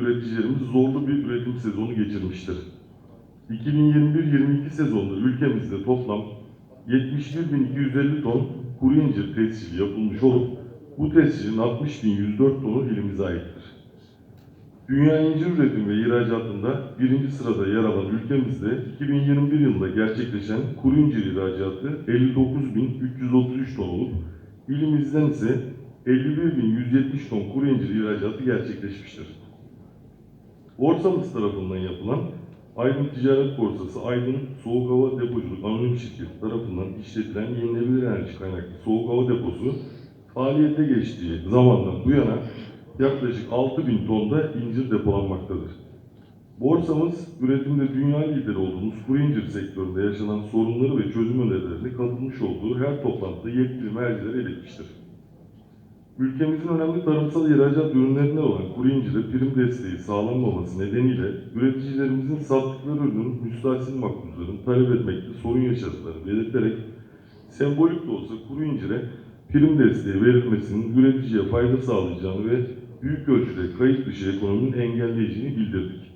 üreticilerimiz zorlu bir üretim sezonu geçirmiştir. 2021-22 sezonunda ülkemizde toplam 71.250 ton kuru incir tescili yapılmış olup bu tescilin 60.104 tonu ilimize aittir. Dünya incir üretimi ve ihracatında birinci sırada yer alan ülkemizde 2021 yılında gerçekleşen kuru incir ihracatı 59.333 ton olup ilimizden ise 51.170 ton kuru incir ihracatı gerçekleşmiştir. Borsamız tarafından yapılan Aydın Ticaret Borsası Aydın Soğuk Hava Depoculuk Anonim Şirketi tarafından işletilen yenilenebilir enerji kaynaklı soğuk hava deposu faaliyete geçtiği zamandan bu yana yaklaşık 6000 tonda incir depolanmaktadır. Borsamız üretimde dünya lideri olduğumuz kuru incir sektöründe yaşanan sorunları ve çözüm önerilerini katılmış olduğu her toplantıda yetkili mercilere iletmiştir. Ülkemizin önemli tarımsal ihracat ürünlerinden olan kuru incire prim desteği sağlanmaması nedeniyle üreticilerimizin sattıkları ürünün müstahsil makbuzların talep etmekte sorun yaşadıklarını belirterek sembolik de olsa kuru incire prim desteği verilmesinin üreticiye fayda sağlayacağını ve büyük ölçüde kayıt dışı ekonominin engelleyeceğini bildirdik.